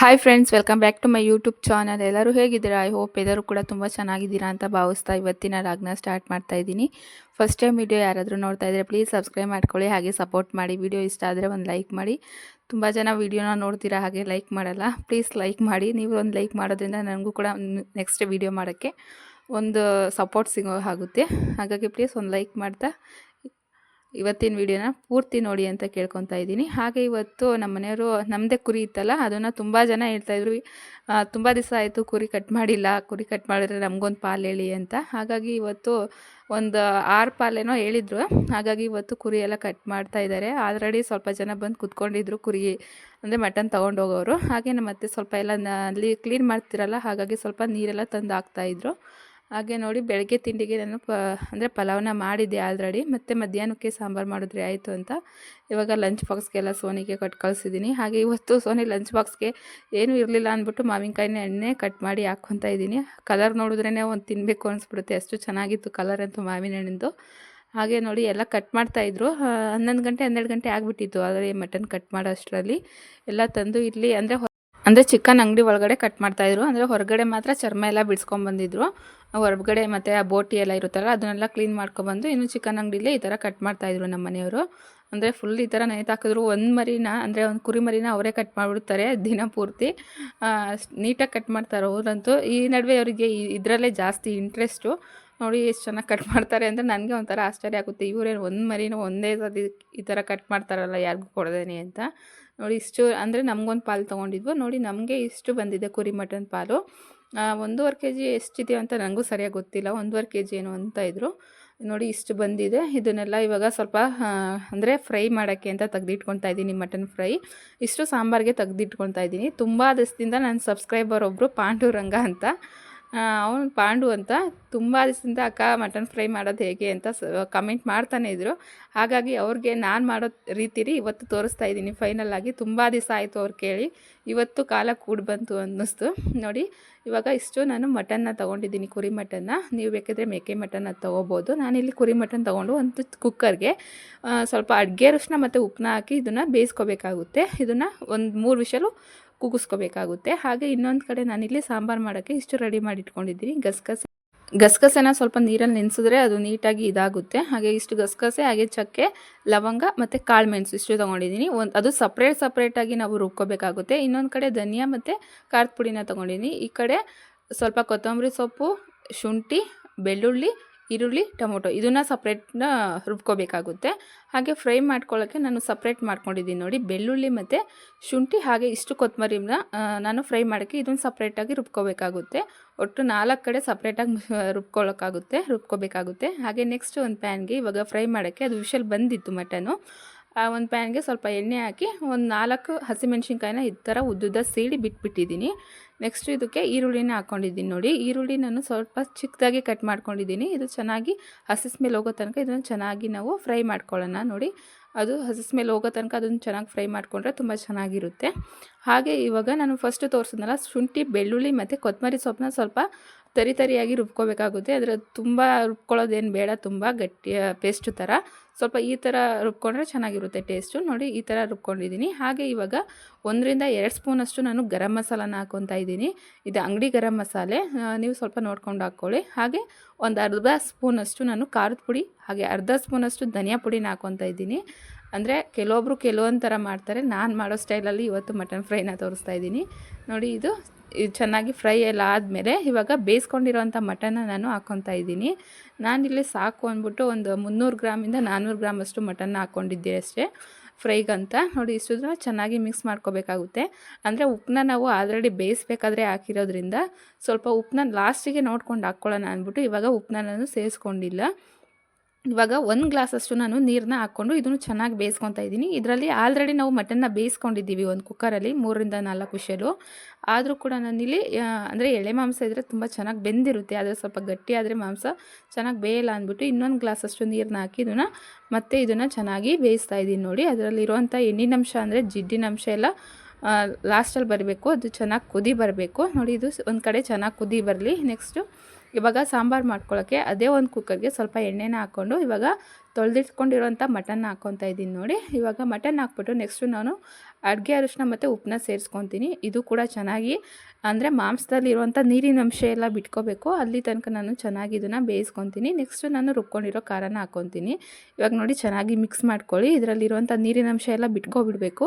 Hi friends welcome back to my YouTube channel ಎಲ್ಲರೂ ಹೇಗಿದ್ದೀರಾ? I hope ಎಲ್ಲರೂ ಕೂಡ ತುಂಬ ಚೆನ್ನಾಗಿದ್ದೀರಾ ಅಂತ ಭಾವಿಸ್ತಾ ಇವತ್ತಿನ ರಾಗ್ನ ಸ್ಟಾರ್ಟ್ ಮಾಡ್ತಾ ಇದ್ದೀನಿ. ಫಸ್ಟ್ ಟೈಮ್ ವಿಡಿಯೋ ಯಾರಾದರೂ ನೋಡ್ತಾ ಇದ್ದರೆ ಪ್ಲೀಸ್ ಸಬ್ಸ್ಕ್ರೈಬ್ ಮಾಡ್ಕೊಳ್ಳಿ, ಹಾಗೆ ಸಪೋರ್ಟ್ ಮಾಡಿ. ವಿಡಿಯೋ ಇಷ್ಟ ಆದರೆ ಒಂದು ಲೈಕ್ ಮಾಡಿ. ತುಂಬ ಜನ ವೀಡಿಯೋನ ನೋಡ್ತೀರಾ ಹಾಗೆ ಲೈಕ್ ಮಾಡಲ್ಲ. ಪ್ಲೀಸ್ ಲೈಕ್ ಮಾಡಿ. ನೀವು ಒಂದು ಲೈಕ್ ಮಾಡೋದ್ರಿಂದ ನನಗೂ ಕೂಡ ನೆಕ್ಸ್ಟ್ ವಿಡಿಯೋ ಮಾಡೋಕ್ಕೆ ಒಂದು ಸಪೋರ್ಟ್ ಸಿಗೋ ಆಗುತ್ತೆ ಹಾಗಾಗಿ ಪ್ಲೀಸ್ ಒಂದು ಲೈಕ್ ಮಾಡ್ತಾ ಇವತ್ತಿನ ವಿಡಿಯೋನ ಪೂರ್ತಿ ನೋಡಿ ಅಂತ ಕೇಳ್ಕೊತಾ ಇದ್ದೀನಿ. ಹಾಗೆ ಇವತ್ತು ನಮ್ಮ ಮನೆಯವರು ನಮ್ಮದೇ ಕುರಿ ಇತ್ತಲ್ಲ, ಅದನ್ನು ತುಂಬ ಜನ ಹೇಳ್ತಾಯಿದ್ರು ತುಂಬ ದಿವಸ ಆಯಿತು ಕುರಿ ಕಟ್ ಮಾಡಿಲ್ಲ, ಕುರಿ ಕಟ್ ಮಾಡಿದ್ರೆ ನಮಗೊಂದು ಪಾಲು ಹೇಳಿ ಅಂತ. ಹಾಗಾಗಿ ಇವತ್ತು ಒಂದು ಆರು ಪಾಲೇನೋ ಹೇಳಿದರು. ಹಾಗಾಗಿ ಇವತ್ತು ಕುರಿ ಎಲ್ಲ ಕಟ್ ಮಾಡ್ತಾ ಇದ್ದಾರೆ ಆಲ್ರೆಡಿ ಸ್ವಲ್ಪ ಜನ ಬಂದು ಕುತ್ಕೊಂಡಿದ್ರು ಕುರಿ, ಅಂದರೆ ಮಟನ್ ತೊಗೊಂಡು ಹೋಗೋರು ಹಾಗೆ ನಮ್ಮ ಮತ್ತೆ ಸ್ವಲ್ಪ ಎಲ್ಲ ಅಲ್ಲಿ ಕ್ಲೀನ್ ಮಾಡ್ತಿರಲ್ಲ, ಹಾಗಾಗಿ ಸ್ವಲ್ಪ ನೀರೆಲ್ಲ ತಂದು ಹಾಕ್ತಾಯಿದ್ರು ಹಾಗೆ ನೋಡಿ ಬೆಳಗ್ಗೆ ತಿಂಡಿಗೆ ನಾನು ಪ, ಅಂದರೆ ಪಲಾವ್ನ ಮಾಡಿದ್ದೆ ಆಲ್ರೆಡಿ, ಮತ್ತು ಮಧ್ಯಾಹ್ನಕ್ಕೆ ಸಾಂಬಾರು ಮಾಡಿದ್ರೆ ಆಯಿತು ಅಂತ. ಇವಾಗ ಲಂಚ್ ಬಾಕ್ಸ್ಗೆಲ್ಲ ಸೋನಿಗೆ ಕಟ್ ಕಳಿಸಿದ್ದೀನಿ ಹಾಗೆ ಇವತ್ತು ಸೋನಿ ಲಂಚ್ ಬಾಕ್ಸ್ಗೆ ಏನೂ ಇರಲಿಲ್ಲ ಅಂದ್ಬಿಟ್ಟು ಮಾವಿನಕಾಯಿನ ಎಣ್ಣೆ ಕಟ್ ಮಾಡಿ ಹಾಕ್ಕೊತಾ ಇದ್ದೀನಿ ಕಲರ್ ನೋಡಿದ್ರೇ ಒಂದು ತಿನ್ನಬೇಕು ಅನಿಸ್ಬಿಡುತ್ತೆ. ಅಷ್ಟು ಚೆನ್ನಾಗಿತ್ತು ಕಲರ್ ಅಂತೂ ಮಾವಿನ ಹಣ್ಣಿಂದು. ಹಾಗೆ ನೋಡಿ ಎಲ್ಲ ಕಟ್ ಮಾಡ್ತಾಯಿದ್ರು ಹನ್ನೊಂದು ಗಂಟೆ, ಹನ್ನೆರಡು ಗಂಟೆ ಆಗಿಬಿಟ್ಟಿತ್ತು ಆದರೆ ಮಟನ್ ಕಟ್ ಮಾಡೋ ಅಷ್ಟರಲ್ಲಿ ಎಲ್ಲ ತಂದು ಇಲ್ಲಿ ಅಂದರೆ ಅಂದರೆ ಚಿಕನ್ ಅಂಗಡಿ ಒಳಗಡೆ ಕಟ್ ಮಾಡ್ತಾಯಿದ್ರು ಅಂದರೆ ಹೊರಗಡೆ ಮಾತ್ರ ಚರ್ಮ ಎಲ್ಲ ಬಿಡಿಸ್ಕೊಂಬಂದಿದ್ರು ಹೊರಗಡೆ ಮತ್ತು ಆ ಬೋಟಿ ಎಲ್ಲ ಇರುತ್ತಲ್ಲ, ಅದನ್ನೆಲ್ಲ ಕ್ಲೀನ್ ಮಾಡ್ಕೊಬಂದು ಇನ್ನು ಚಿಕನ್ ಅಂಗಡಿಲೇ ಈ ಥರ ಕಟ್ ಮಾಡ್ತಾಯಿದ್ರು ನಮ್ಮ ಮನೆಯವರು. ಅಂದರೆ ಫುಲ್ ಈ ಥರ ಹಾಕಿದ್ರು. ಒಂದು ಮರಿನ, ಅಂದರೆ ಒಂದು ಕುರಿ ಮರಿನ ಅವರೇ ಕಟ್ ಮಾಡಿಬಿಡ್ತಾರೆ ದಿನ ಪೂರ್ತಿ. ನೀಟಾಗಿ ಕಟ್ ಮಾಡ್ತಾರೆ ಅವರಂತೂ. ಈ ನಡುವೆ ಅವರಿಗೆ ಇದರಲ್ಲೇ ಜಾಸ್ತಿ ಇಂಟ್ರೆಸ್ಟು ನೋಡಿ ಎಷ್ಟು ಚೆನ್ನಾಗಿ ಕಟ್ ಮಾಡ್ತಾರೆ ಅಂದರೆ ನನಗೆ ಒಂಥರ ಆಶ್ಚರ್ಯ ಆಗುತ್ತೆ. ಇವರೇನು ಒಂದು ಮರಿನೂ ಒಂದೇ ಸತಿ ಈ ಥರ ಕಟ್ ಮಾಡ್ತಾರಲ್ಲ, ಯಾರಿಗೂ ಕೊಡದೇನೆ ಅಂತ. ನೋಡಿ ಇಷ್ಟು, ಅಂದರೆ ನಮಗೊಂದು ಪಾಲು ತೊಗೊಂಡಿದ್ವು. ನೋಡಿ ನಮಗೆ ಇಷ್ಟು ಬಂದಿದೆ ಕುರಿ ಮಟನ್ ಪಾಲು. ಒಂದೂವರೆ ಕೆ ಜಿ ಎಷ್ಟಿದೆಯೋ ಅಂತ ನನಗೂ ಸರಿಯಾಗಿ ಗೊತ್ತಿಲ್ಲ. ಒಂದೂವರೆ ಕೆ ಜಿ ಏನು ಅಂತ ಇದ್ದರು ನೋಡಿ, ಇಷ್ಟು ಬಂದಿದೆ. ಇದನ್ನೆಲ್ಲ ಇವಾಗ ಸ್ವಲ್ಪ ಅಂದರೆ ಫ್ರೈ ಮಾಡೋಕ್ಕೆ ಅಂತ ತೆಗ್ದಿಟ್ಕೊತಾ ಇದ್ದೀನಿ, ಮಟನ್ ಫ್ರೈ. ಇಷ್ಟು ಸಾಂಬಾರಿಗೆ ತೆಗ್ದಿಟ್ಕೊತಾ ಇದ್ದೀನಿ. ತುಂಬ ದಿವಸದಿಂದ ನನ್ನ ಸಬ್ಸ್ಕ್ರೈಬರ್ ಒಬ್ಬರು ಪಾಂಡುರಂಗ ಅಂತ. ಅವನು ಪಾಂಡು ಅಂತ ತುಂಬ ದಿವಸದಿಂದ ಅಕ್ಕ ಮಟನ್ ಫ್ರೈ ಮಾಡೋದು ಹೇಗೆ ಅಂತ ಕಮೆಂಟ್ ಮಾಡ್ತಾನೆ ಇದ್ದರು ಹಾಗಾಗಿ ಅವ್ರಿಗೆ ನಾನು ಮಾಡೋ ರೀತಿಲಿ ಇವತ್ತು ತೋರಿಸ್ತಾ ಇದ್ದೀನಿ. ಫೈನಲ್ ಆಗಿ ತುಂಬ ದಿವಸ ಆಯಿತು ಅವ್ರು ಕೇಳಿ. ಇವತ್ತು ಕಾಲ ಕೂಡಿ ಬಂತು ಅನ್ನಿಸ್ತು. ನೋಡಿ, ಇವಾಗ ಇಷ್ಟು ನಾನು ಮಟನ್ನ ತೊಗೊಂಡಿದ್ದೀನಿ, ಕುರಿ ಮಟನ್ನ ನೀವು ಬೇಕಿದ್ರೆ ಮೇಕೆ ಮಟನ್ನ ತೊಗೋಬೋದು. ನಾನಿಲ್ಲಿ ಕುರಿ ಮಟನ್ ತೊಗೊಂಡು ಒಂದು ಕುಕ್ಕರ್ಗೆ ಸ್ವಲ್ಪ ಅಡುಗೆ ಅರಿಶಿನ ಮತ್ತು ಉಪ್ಪನ್ನ ಹಾಕಿ ಇದನ್ನು ಬೇಯಿಸ್ಕೋಬೇಕಾಗುತ್ತೆ. ಇದನ್ನು ಒಂದು ಮೂರು ವಿಷಲು ಕೂಗಿಸ್ಕೋಬೇಕಾಗುತ್ತೆ ಹಾಗೆ ಇನ್ನೊಂದು ಕಡೆ ನಾನಿಲ್ಲಿ ಸಾಂಬಾರು ಮಾಡೋಕ್ಕೆ ಇಷ್ಟು ರೆಡಿ ಮಾಡಿ ಇಟ್ಕೊಂಡಿದ್ದೀನಿ ಗಸಗಸೆ ಗಸಗಸೆನ ಸ್ವಲ್ಪ ನೀರಲ್ಲಿ ನೆನೆಸಿದ್ರೆ ಅದು ನೀಟಾಗಿ ಇದಾಗುತ್ತೆ. ಹಾಗೆ ಇಷ್ಟು ಗಸಗಸೆ, ಹಾಗೆ ಚಕ್ಕೆ, ಲವಂಗ ಮತ್ತು ಕಾಳು ಮೆಣಸು ಇಷ್ಟು ತೊಗೊಂಡಿದ್ದೀನಿ. ಒಂದು ಅದು ಸಪ್ರೇಟ್ ಸಪ್ರೇಟಾಗಿ ನಾವು ರುಬ್ಕೋಬೇಕಾಗುತ್ತೆ. ಇನ್ನೊಂದು ಕಡೆ ಧನಿಯಾ ಮತ್ತು ಖಾರದ ಪುಡಿನ ತೊಗೊಂಡಿದ್ದೀನಿ. ಈ ಕಡೆ ಸ್ವಲ್ಪ ಕೊತ್ತಂಬರಿ ಸೊಪ್ಪು, ಶುಂಠಿ, ಬೆಳ್ಳುಳ್ಳಿ ಈರುಳ್ಳಿ, ಟೊಮೊಟೊ ಇದನ್ನು ಸಪ್ರೇಟ್ನ ರುಬ್ಕೋಬೇಕಾಗುತ್ತೆ. ಹಾಗೆ ಫ್ರೈ ಮಾಡ್ಕೊಳ್ಳೋಕ್ಕೆ ನಾನು ಸಪ್ರೇಟ್ ಮಾಡ್ಕೊಂಡಿದ್ದೀನಿ ನೋಡಿ, ಬೆಳ್ಳುಳ್ಳಿ ಮತ್ತು ಶುಂಠಿ ಹಾಗೆ ಇಷ್ಟು ಕೊತ್ತಂಬರಿನ ನಾನು ಫ್ರೈ ಮಾಡೋಕ್ಕೆ ಇದನ್ನು ಸಪ್ರೇಟಾಗಿ ರುಬ್ಕೋಬೇಕಾಗುತ್ತೆ. ಒಟ್ಟು ನಾಲ್ಕು ಕಡೆ ಸಪ್ರೇಟಾಗಿ ರುಬ್ಕೊಳ್ಳೋಕ್ಕಾಗುತ್ತೆ ರುಬ್ಕೋಬೇಕಾಗುತ್ತೆ. ಹಾಗೆ ನೆಕ್ಸ್ಟ್ ಒಂದು ಪ್ಯಾನ್ಗೆ ಇವಾಗ ಫ್ರೈ ಮಾಡೋಕ್ಕೆ ಅದು ವಿಷಲ್ ಬಂದಿತ್ತು ಮಟನು. ಆ ಒಂದು ಪ್ಯಾನ್ಗೆ ಸ್ವಲ್ಪ ಎಣ್ಣೆ ಹಾಕಿ ಒಂದು ನಾಲ್ಕು ಹಸಿಮೆಣ್ಸಿನ್ಕಾಯಿನ ಈ ಥರ ಉದ್ದುದ ಸೀಳಿ ಬಿಟ್ಬಿಟ್ಟಿದ್ದೀನಿ. ನೆಕ್ಸ್ಟ್ ಇದಕ್ಕೆ ಈರುಳ್ಳಿನ ಹಾಕ್ಕೊಂಡಿದ್ದೀನಿ ನೋಡಿ. ಈರುಳ್ಳಿ ನಾನು ಸ್ವಲ್ಪ ಚಿಕ್ಕದಾಗಿ ಕಟ್ ಮಾಡ್ಕೊಂಡಿದ್ದೀನಿ. ಇದು ಚೆನ್ನಾಗಿ ಹಸಿಸ್ ಮೇಲೆ ಹೋಗೋ ತನಕ ಇದನ್ನು ಚೆನ್ನಾಗಿ ನಾವು ಫ್ರೈ ಮಾಡ್ಕೊಳ್ಳೋಣ ನೋಡಿ. ಅದು ಹಸಿಸ್ ಮೇಲೆ ಹೋಗೋ ತನಕ ಅದನ್ನು ಚೆನ್ನಾಗಿ ಫ್ರೈ ಮಾಡಿಕೊಂಡ್ರೆ ತುಂಬ ಚೆನ್ನಾಗಿರುತ್ತೆ. ಹಾಗೆ ಇವಾಗ ನಾನು ಫಸ್ಟ್ ತೋರಿಸಿದ್ನಲ್ಲ ಶುಂಠಿ, ಬೆಳ್ಳುಳ್ಳಿ ಮತ್ತು ಕೊತ್ತಂಬರಿ ಸೊಪ್ಪನ್ನ ಸ್ವಲ್ಪ ತರಿ ತರಿಯಾಗಿ ರುಬ್ಕೋಬೇಕಾಗುತ್ತೆ. ಅದರ ತುಂಬ ರುಬ್ಕೊಳ್ಳೋದೇನು ಬೇಡ, ತುಂಬ ಗಟ್ಟಿ ಪೇಸ್ಟು ಥರ. ಸ್ವಲ್ಪ ಈ ಥರ ರುಬ್ಕೊಂಡ್ರೆ ಚೆನ್ನಾಗಿರುತ್ತೆ ಟೇಸ್ಟು. ನೋಡಿ, ಈ ಥರ ರುಬ್ಕೊಂಡಿದ್ದೀನಿ. ಹಾಗೆ ಇವಾಗ ಒಂದರಿಂದ ಎರಡು ಸ್ಪೂನಷ್ಟು ನಾನು ಗರಂ ಮಸಾಲಾನ ಹಾಕ್ಕೊತಾ ಇದ್ದೀನಿ. ಇದು ಅಂಗಡಿ ಗರಂ ಮಸಾಲೆ. ನೀವು ಸ್ವಲ್ಪ ನೋಡ್ಕೊಂಡು ಹಾಕ್ಕೊಳ್ಳಿ. ಹಾಗೆ ಒಂದು ಅರ್ಧ ಸ್ಪೂನಷ್ಟು ನಾನು ಖಾರದ ಪುಡಿ, ಹಾಗೆ ಅರ್ಧ ಸ್ಪೂನಷ್ಟು ಧನಿಯಾ ಪುಡಿನ ಹಾಕ್ಕೊತಾ ಇದ್ದೀನಿ. ಅಂದರೆ ಕೆಲವೊಬ್ಬರು ಕೆಲವೊಂದು ಥರ ಮಾಡ್ತಾರೆ. ನಾನು ಮಾಡೋ ಸ್ಟೈಲಲ್ಲಿ ಇವತ್ತು ಮಟನ್ ಫ್ರೈನ ತೋರಿಸ್ತಾ ಇದ್ದೀನಿ. ನೋಡಿ ಇದು ಇದು ಚೆನ್ನಾಗಿ ಫ್ರೈ ಎಲ್ಲ ಆದಮೇಲೆ ಇವಾಗ ಬೇಯಿಸ್ಕೊಂಡಿರೋಂಥ ಮಟನ್ನ ನಾನು ಹಾಕ್ಕೊತಾ ಇದ್ದೀನಿ. ನಾನಿಲ್ಲಿ ಸಾಕು ಅಂದ್ಬಿಟ್ಟು ಒಂದು ಮುನ್ನೂರು ಗ್ರಾಮಿಂದ ನಾನ್ನೂರು ಗ್ರಾಮ್ ಅಷ್ಟು ಮಟನ್ನ ಹಾಕ್ಕೊಂಡಿದ್ದೆ ಅಷ್ಟೇ. ಫ್ರೈಗಂತ ನೋಡಿ ಇಷ್ಟು ಚೆನ್ನಾಗಿ ಮಿಕ್ಸ್ ಮಾಡ್ಕೋಬೇಕಾಗುತ್ತೆ. ಅಂದರೆ ಉಪ್ಪನ್ನ ನಾವು ಆಲ್ರೆಡಿ ಬೇಯಿಸ್ಬೇಕಾದ್ರೆ ಹಾಕಿರೋದ್ರಿಂದ ಸ್ವಲ್ಪ ಉಪ್ಪನ್ನ ಲಾಸ್ಟಿಗೆ ನೋಡ್ಕೊಂಡು ಹಾಕ್ಕೊಳ್ಳೋಣ ಅಂದ್ಬಿಟ್ಟು ಇವಾಗ ಉಪ್ಪನ್ನ ನಾನು ಸೇರಿಸ್ಕೊಂಡಿಲ್ಲ. ಇವಾಗ ಒಂದು ಗ್ಲಾಸಷ್ಟು ನಾನು ನೀರನ್ನ ಹಾಕ್ಕೊಂಡು ಇದನ್ನು ಚೆನ್ನಾಗಿ ಬೇಯಿಸ್ಕೊತಾ ಇದ್ದೀನಿ. ಇದರಲ್ಲಿ ಆಲ್ರೆಡಿ ನಾವು ಮಟನ್ನ ಬೇಯಿಸ್ಕೊಂಡಿದ್ದೀವಿ ಒಂದು ಕುಕ್ಕರಲ್ಲಿ ಮೂರರಿಂದ ನಾಲ್ಕು ವಿಷಲು. ಆದರೂ ಕೂಡ ನಾನಿಲ್ಲಿ ಅಂದರೆ ಎಳೆ ಮಾಂಸ ಇದ್ದರೆ ತುಂಬ ಚೆನ್ನಾಗಿ ಬೆಂದಿರುತ್ತೆ. ಆದರೆ ಸ್ವಲ್ಪ ಗಟ್ಟಿ ಆದರೆ ಮಾಂಸ ಚೆನ್ನಾಗಿ ಬೇಯಲ್ಲ ಅಂದ್ಬಿಟ್ಟು ಇನ್ನೊಂದು ಗ್ಲಾಸಷ್ಟು ನೀರನ್ನ ಹಾಕಿ ಇದನ್ನು ಮತ್ತೆ ಇದನ್ನು ಚೆನ್ನಾಗಿ ಬೇಯಿಸ್ತಾ ಇದ್ದೀನಿ ನೋಡಿ. ಅದರಲ್ಲಿರುವಂಥ ಎಣ್ಣಿನಂಶ ಅಂದರೆ ಜಿಡ್ಡಿನಂಶ ಎಲ್ಲ ಲಾಸ್ಟಲ್ಲಿ ಬರಬೇಕು. ಅದು ಚೆನ್ನಾಗಿ ಕುದಿ ಬರಬೇಕು. ನೋಡಿ, ಇದು ಒಂದು ಕಡೆ ಚೆನ್ನಾಗಿ ಕುದಿ ಬರಲಿ. ನೆಕ್ಸ್ಟು ಇವಾಗ ಸಾಂಬಾರು ಮಾಡ್ಕೊಳ್ಳೋಕ್ಕೆ ಅದೇ ಒಂದು ಕುಕ್ಕರ್ಗೆ ಸ್ವಲ್ಪ ಎಣ್ಣೆನ ಹಾಕ್ಕೊಂಡು ಇವಾಗ ತೊಳೆದಿಟ್ಕೊಂಡಿರೋಂಥ ಮಟನ್ ಹಾಕ್ಕೊತಾ ಇದ್ದೀನಿ ನೋಡಿ. ಇವಾಗ ಮಟನ್ ಹಾಕ್ಬಿಟ್ಟು ನೆಕ್ಸ್ಟು ನಾನು ಅಡುಗೆ ಅರಿಶಿನ ಮತ್ತು ಉಪ್ಪನ್ನ ಸೇರಿಸ್ಕೊತೀನಿ. ಇದು ಕೂಡ ಚೆನ್ನಾಗಿ ಅಂದರೆ ಮಾಂಸದಲ್ಲಿರುವಂಥ ನೀರಿನ ಅಂಶ ಎಲ್ಲ ಬಿಟ್ಕೋಬೇಕು. ಅಲ್ಲಿ ತನಕ ನಾನು ಚೆನ್ನಾಗಿ ಇದನ್ನು ಬೇಯಿಸ್ಕೊತೀನಿ. ನೆಕ್ಸ್ಟು ನಾನು ರುಬ್ಕೊಂಡಿರೋ ಖಾರನ ಹಾಕ್ಕೊತೀನಿ ಇವಾಗ ನೋಡಿ ಚೆನ್ನಾಗಿ ಮಿಕ್ಸ್ ಮಾಡ್ಕೊಳ್ಳಿ. ಇದರಲ್ಲಿರುವಂಥ ನೀರಿನ ಅಂಶ ಎಲ್ಲ ಬಿಟ್ಕೊಬಿಡಬೇಕು.